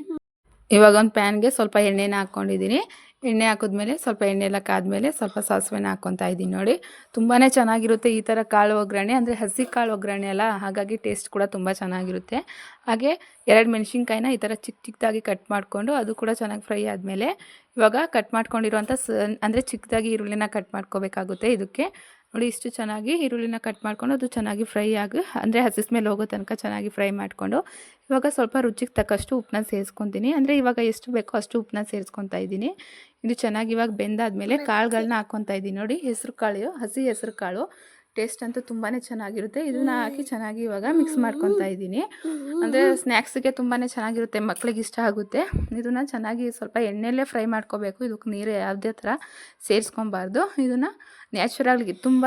ಇವಾಗ ಒಂದು ಪ್ಯಾನ್ಗೆ ಸ್ವಲ್ಪ ಎಣ್ಣೆನ ಹಾಕ್ಕೊಂಡಿದ್ದೀನಿ ಎಣ್ಣೆ ಹಾಕಿದ್ಮೇಲೆ ಸ್ವಲ್ಪ ಎಣ್ಣೆ ಎಲ್ಲ ಕಾದ್ಮೇಲೆ ಸ್ವಲ್ಪ ಸಾಸಿವೆನ ಹಾಕ್ಕೊತಾ ಇದ್ದೀನಿ ನೋಡಿ. ತುಂಬಾ ಚೆನ್ನಾಗಿರುತ್ತೆ ಈ ಥರ ಕಾಳು ಒಗ್ಗರಣೆ. ಅಂದರೆ ಹಸಿ ಕಾಳು ಒಗ್ಗರಣೆ ಅಲ್ಲ, ಹಾಗಾಗಿ ಟೇಸ್ಟ್ ಕೂಡ ತುಂಬ ಚೆನ್ನಾಗಿರುತ್ತೆ. ಹಾಗೆ ಎರಡು ಮೆಣಸಿನ್ಕಾಯಿನ ಈ ಥರ ಚಿಕ್ಕ ಚಿಕ್ಕದಾಗಿ ಕಟ್ ಮಾಡಿಕೊಂಡು ಅದು ಕೂಡ ಚೆನ್ನಾಗಿ ಫ್ರೈ ಆದಮೇಲೆ ಇವಾಗ ಕಟ್ ಮಾಡ್ಕೊಂಡಿರುವಂಥ ಸ, ಅಂದರೆ ಚಿಕ್ಕದಾಗಿ ಈರುಳ್ಳಿನ ಕಟ್ ಮಾಡ್ಕೋಬೇಕಾಗುತ್ತೆ ಇದಕ್ಕೆ. ನೋಡಿ ಇಷ್ಟು ಚೆನ್ನಾಗಿ ಈರುಳ್ಳಿನ ಕಟ್ ಮಾಡ್ಕೊಂಡು ಅದು ಚೆನ್ನಾಗಿ ಫ್ರೈ ಆಗಿ, ಅಂದರೆ ಹಸಿ ಮೇಲೆ ಹೋಗೋ ತನಕ ಚೆನ್ನಾಗಿ ಫ್ರೈ ಮಾಡಿಕೊಂಡು ಇವಾಗ ಸ್ವಲ್ಪ ರುಚಿಗೆ ತಕ್ಕಷ್ಟು ಉಪ್ಪನ್ನ ಸೇರಿಸ್ಕೊತೀನಿ. ಅಂದರೆ ಇವಾಗ ಎಷ್ಟು ಬೇಕೋ ಅಷ್ಟು ಉಪ್ಪನ್ನ ಸೇರಿಸ್ಕೊತಾ ಇದ್ದೀನಿ. ಇದು ಚೆನ್ನಾಗಿ ಇವಾಗ ಬೆಂದಾದ್ಮೇಲೆ ಕಾಳುಗಳನ್ನ ಹಾಕ್ಕೊತಾ ಇದ್ದೀನಿ ನೋಡಿ. ಹೆಸರು ಕಾಳು ಹಸಿ ಹೆಸರು ಕಾಳು. ಟೇಸ್ಟ್ ಅಂತೂ ತುಂಬಾ ಚೆನ್ನಾಗಿರುತ್ತೆ. ಇದನ್ನ ಹಾಕಿ ಚೆನ್ನಾಗಿ ಇವಾಗ ಮಿಕ್ಸ್ ಮಾಡ್ಕೊತಾ ಇದ್ದೀನಿ ಅಂದರೆ ಸ್ನ್ಯಾಕ್ಸಿಗೆ ತುಂಬಾ ಚೆನ್ನಾಗಿರುತ್ತೆ. ಮಕ್ಳಿಗೆ ಇಷ್ಟ ಆಗುತ್ತೆ. ಇದನ್ನು ಚೆನ್ನಾಗಿ ಸ್ವಲ್ಪ ಎಣ್ಣೆಯಲ್ಲೇ ಫ್ರೈ ಮಾಡ್ಕೋಬೇಕು. ಇದಕ್ಕೆ ನೀರು ಯಾವುದೇ ಥರ ಸೇರಿಸ್ಕೊಬಾರ್ದು. ಇದನ್ನು ನ್ಯಾಚುರಲ್ಗೆ ತುಂಬ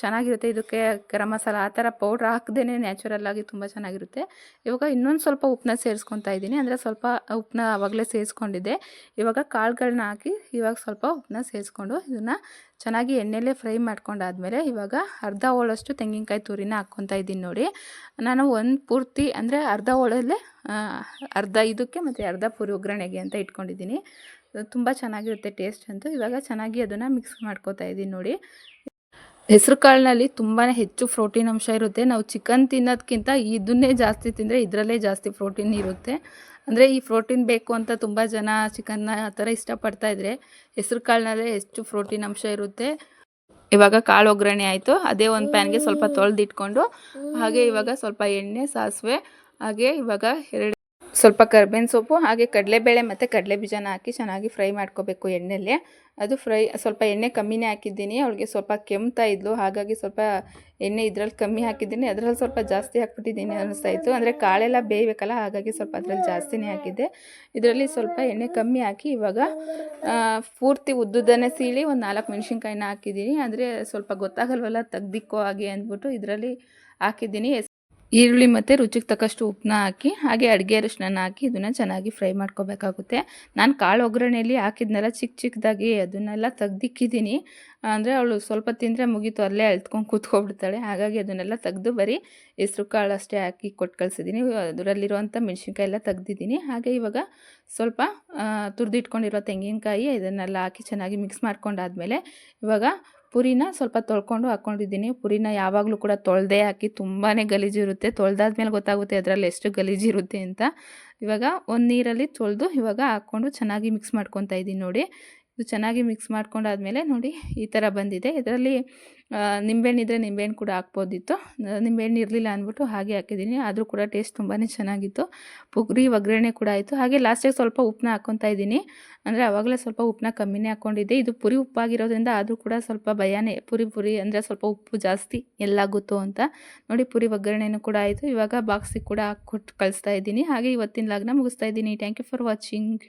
ಚೆನ್ನಾಗಿರುತ್ತೆ. ಇದಕ್ಕೆ ಗರಂ ಮಸಾಲ ಆ ಥರ ಪೌಡ್ರ್ ಹಾಕ್ದೇ ನ್ಯಾಚುರಲ್ ಆಗಿ ತುಂಬ ಚೆನ್ನಾಗಿರುತ್ತೆ. ಇವಾಗ ಇನ್ನೊಂದು ಸ್ವಲ್ಪ ಉಪ್ಪನ್ನ ಸೇರಿಸ್ಕೊತಾ ಇದ್ದೀನಿ. ಅಂದರೆ ಸ್ವಲ್ಪ ಉಪ್ಪನ್ನ ಆವಾಗಲೇ ಸೇರಿಸ್ಕೊಂಡಿದ್ದೆ. ಇವಾಗ ಕಾಳುಗಳನ್ನ ಹಾಕಿ ಇವಾಗ ಸ್ವಲ್ಪ ಉಪ್ಪನ್ನ ಸೇರಿಸ್ಕೊಂಡು ಇದನ್ನು ಚೆನ್ನಾಗಿ ಎಣ್ಣೆಲೇ ಫ್ರೈ ಮಾಡ್ಕೊಂಡಾದ್ಮೇಲೆ ಇವಾಗ ಅರ್ಧ ಹೋಳಷ್ಟು ತೆಂಗಿನಕಾಯಿ ತುರಿನ ಹಾಕ್ಕೊತಾ ಇದ್ದೀನಿ ನೋಡಿ. ನಾನು ಒಂದು ಪೂರ್ತಿ ಅಂದರೆ ಅರ್ಧ ಹೋಳಲ್ಲೇ ಅರ್ಧ ಇದಕ್ಕೆ ಮತ್ತು ಅರ್ಧ ಪೂರಿ ಒಗ್ಗರಣೆಗೆ ಅಂತ ಇಟ್ಕೊಂಡಿದ್ದೀನಿ. ತುಂಬ ಚೆನ್ನಾಗಿರುತ್ತೆ ಟೇಸ್ಟ್ ಅಂತೂ. ಇವಾಗ ಚೆನ್ನಾಗಿ ಅದನ್ನು ಮಿಕ್ಸ್ ಮಾಡ್ಕೋತಾ ಇದ್ದೀನಿ ನೋಡಿ. ಹೆಸರು ಕಾಳಿನಲ್ಲಿ ತುಂಬಾ ಹೆಚ್ಚು ಪ್ರೋಟೀನ್ ಅಂಶ ಇರುತ್ತೆ. ನಾವು ಚಿಕನ್ ತಿನ್ನೋದಕ್ಕಿಂತ ಇದನ್ನೇ ಜಾಸ್ತಿ ತಿಂದರೆ ಇದರಲ್ಲೇ ಜಾಸ್ತಿ ಪ್ರೋಟೀನ್ ಇರುತ್ತೆ. ಅಂದರೆ ಈ ಪ್ರೋಟೀನ್ ಬೇಕು ಅಂತ ತುಂಬ ಜನ ಚಿಕನ್ನ ಆ ಥರ ಇಷ್ಟಪಡ್ತಾ ಇದ್ದರೆ ಹೆಸರು ಕಾಳಿನಲ್ಲೇ ಹೆಚ್ಚು ಪ್ರೋಟೀನ್ ಅಂಶ ಇರುತ್ತೆ. ಇವಾಗ ಕಾಳು ಒಗ್ಗರಣೆ ಆಯಿತು. ಅದೇ ಒಂದು ಪ್ಯಾನ್ಗೆ ಸ್ವಲ್ಪ ತೊಳೆದಿಟ್ಕೊಂಡು, ಹಾಗೆ ಇವಾಗ ಸ್ವಲ್ಪ ಎಣ್ಣೆ, ಸಾಸಿವೆ, ಹಾಗೆ ಇವಾಗ ಎರಡು ಸ್ವಲ್ಪ ಕರ್ಬೇವಿನ ಸೊಪ್ಪು, ಹಾಗೆ ಕಡಲೆಬೇಳೆ ಮತ್ತು ಕಡಲೆ ಬೀಜನ ಹಾಕಿ ಚೆನ್ನಾಗಿ ಫ್ರೈ ಮಾಡ್ಕೋಬೇಕು ಎಣ್ಣೆಯಲ್ಲಿ ಅದು ಫ್ರೈ ಸ್ವಲ್ಪ ಎಣ್ಣೆ ಕಮ್ಮಿನೇ ಹಾಕಿದ್ದೀನಿ. ಅವಳಿಗೆ ಸ್ವಲ್ಪ ಕೆಮ್ತಾ ಇದ್ಲು, ಹಾಗಾಗಿ ಸ್ವಲ್ಪ ಎಣ್ಣೆ ಇದರಲ್ಲಿ ಕಮ್ಮಿ ಹಾಕಿದ್ದೀನಿ. ಅದರಲ್ಲಿ ಸ್ವಲ್ಪ ಜಾಸ್ತಿ ಹಾಕ್ಬಿಟ್ಟಿದ್ದೀನಿ ಇತ್ತು. ಅಂದರೆ ಕಾಳೆಲ್ಲ ಬೇಯಬೇಕಲ್ಲ, ಹಾಗಾಗಿ ಸ್ವಲ್ಪ ಅದರಲ್ಲಿ ಜಾಸ್ತಿನೇ ಹಾಕಿದ್ದೆ. ಇದರಲ್ಲಿ ಸ್ವಲ್ಪ ಎಣ್ಣೆ ಕಮ್ಮಿ ಹಾಕಿ ಇವಾಗ ಪೂರ್ತಿ ಉದ್ದುದನ್ನೇ ಸೀಳಿ ಒಂದು ನಾಲ್ಕು ಮೆಣಸಿನ್ಕಾಯಿನ ಹಾಕಿದ್ದೀನಿ. ಅಂದರೆ ಸ್ವಲ್ಪ ಗೊತ್ತಾಗಲ್ವಲ್ಲ, ತೆಗ್ದಿಕ್ಕೋ ಹಾಗೆ ಅಂದ್ಬಿಟ್ಟು ಇದರಲ್ಲಿ ಹಾಕಿದ್ದೀನಿ. ಈರುಳ್ಳಿ ಮತ್ತು ರುಚಿಗೆ ತಕ್ಕಷ್ಟು ಉಪ್ಪನ್ನ ಹಾಕಿ, ಹಾಗೆ ಅಡುಗೆ ಅರಿಶಿನ ಹಾಕಿ ಇದನ್ನು ಚೆನ್ನಾಗಿ ಫ್ರೈ ಮಾಡ್ಕೋಬೇಕಾಗುತ್ತೆ. ನಾನು ಕಾಳು ಒಗ್ಗರಣೆಯಲ್ಲಿ ಹಾಕಿದ್ನೆಲ್ಲ ಚಿಕ್ಕ ಚಿಕ್ಕದಾಗಿ ಅದನ್ನೆಲ್ಲ ತೆಗ್ದಿಕ್ಕಿದ್ದೀನಿ ಅಂದರೆ ಅವಳು ಸ್ವಲ್ಪ ತಿಂದರೆ ಮುಗೀತು, ಅಲ್ಲೇ ಅಳ್ತ್ಕೊಂಡು ಕೂತ್ಕೊಬಿಡ್ತಾಳೆ. ಹಾಗಾಗಿ ಅದನ್ನೆಲ್ಲ ತೆಗೆದು ಬರೀ ಹೆಸ್ರು ಕಾಳು ಅಷ್ಟೇ ಹಾಕಿ ಕೊಟ್ಟು ಕಳಿಸಿದ್ದೀನಿ ಅದರಲ್ಲಿರುವಂಥ ಮೆಣಸಿನ್ಕಾಯಿ ಎಲ್ಲ ತೆಗ್ದಿದ್ದೀನಿ ಹಾಗೆ ಇವಾಗ ಸ್ವಲ್ಪ ತುರಿದಿಟ್ಕೊಂಡಿರೋ ತೆಂಗಿನಕಾಯಿ ಇದನ್ನೆಲ್ಲ ಹಾಕಿ ಚೆನ್ನಾಗಿ ಮಿಕ್ಸ್ ಮಾಡ್ಕೊಂಡಾದ್ಮೇಲೆ ಇವಾಗ ಪುರಿನ ಸ್ವಲ್ಪ ತೊಳ್ಕೊಂಡು ಹಾಕ್ಕೊಂಡಿದ್ದೀನಿ ಪುರಿನ ಯಾವಾಗಲೂ ಕೂಡ ತೊಳೆದೇ ಹಾಕಿ ತುಂಬಾ ಗಲೀಜಿರುತ್ತೆ ತೊಳೆದಾದ್ಮೇಲೆ ಗೊತ್ತಾಗುತ್ತೆ ಅದರಲ್ಲಿ ಎಷ್ಟು ಗಲೀಜಿರುತ್ತೆ ಅಂತ. ಇವಾಗ ಒಂದು ನೀರಲ್ಲಿ ತೊಳೆದು ಇವಾಗ ಹಾಕ್ಕೊಂಡು ಚೆನ್ನಾಗಿ ಮಿಕ್ಸ್ ಮಾಡ್ಕೊತಾ ಇದ್ದೀನಿ ನೋಡಿ. ಇದು ಚೆನ್ನಾಗಿ ಮಿಕ್ಸ್ ಮಾಡ್ಕೊಂಡಾದ್ಮೇಲೆ ನೋಡಿ ಈ ಥರ ಬಂದಿದೆ. ಇದರಲ್ಲಿ ನಿಂಬೆಹಣ್ಣಿದ್ರೆ ನಿಂಬೆಹಣ್ಣು ಕೂಡ ಹಾಕ್ಬೋದಿತ್ತು. ನಿಂಬೆಹಣ್ಣು ಇರಲಿಲ್ಲ ಅಂದ್ಬಿಟ್ಟು ಹಾಗೆ ಹಾಕಿದ್ದೀನಿ. ಆದರೂ ಕೂಡ ಟೇಸ್ಟ್ ತುಂಬಾ ಚೆನ್ನಾಗಿತ್ತು. ಪುಗ್ರಿ, ಒಗ್ಗರಣೆ ಕೂಡ ಆಯಿತು. ಹಾಗೆ ಲಾಸ್ಟಿಗೆ ಸ್ವಲ್ಪ ಉಪ್ಪನ್ನ ಹಾಕ್ಕೊತಾ ಇದ್ದೀನಿ. ಅಂದರೆ ಆವಾಗಲೇ ಸ್ವಲ್ಪ ಉಪ್ಪನ್ನ ಕಮ್ಮಿನೇ ಹಾಕ್ಕೊಂಡಿದ್ದೆ ಇದು ಪುರಿ ಉಪ್ಪಾಗಿರೋದ್ರಿಂದ ಆದರೂ ಕೂಡ ಸ್ವಲ್ಪ ಭಯನೇ. ಪುರಿ ಪುರಿ ಅಂದರೆ ಸ್ವಲ್ಪ ಉಪ್ಪು ಜಾಸ್ತಿ ಎಲ್ಲಾಗುತ್ತೋ ಅಂತ. ನೋಡಿ ಪುರಿ ಒಗ್ಗರಣೆನೂ ಕೂಡ ಆಯಿತು. ಇವಾಗ ಬಾಕ್ಸಿಗೆ ಕೂಡ ಹಾಕ್ಕೊಟ್ಟು ಕಳಿಸ್ತಾ ಇದ್ದೀನಿ. ಹಾಗೆ ಇವತ್ತಿನ ಲಾಗ್ನ ಮುಗಿಸ್ತಾ ಇದ್ದೀನಿ. Thank you for watching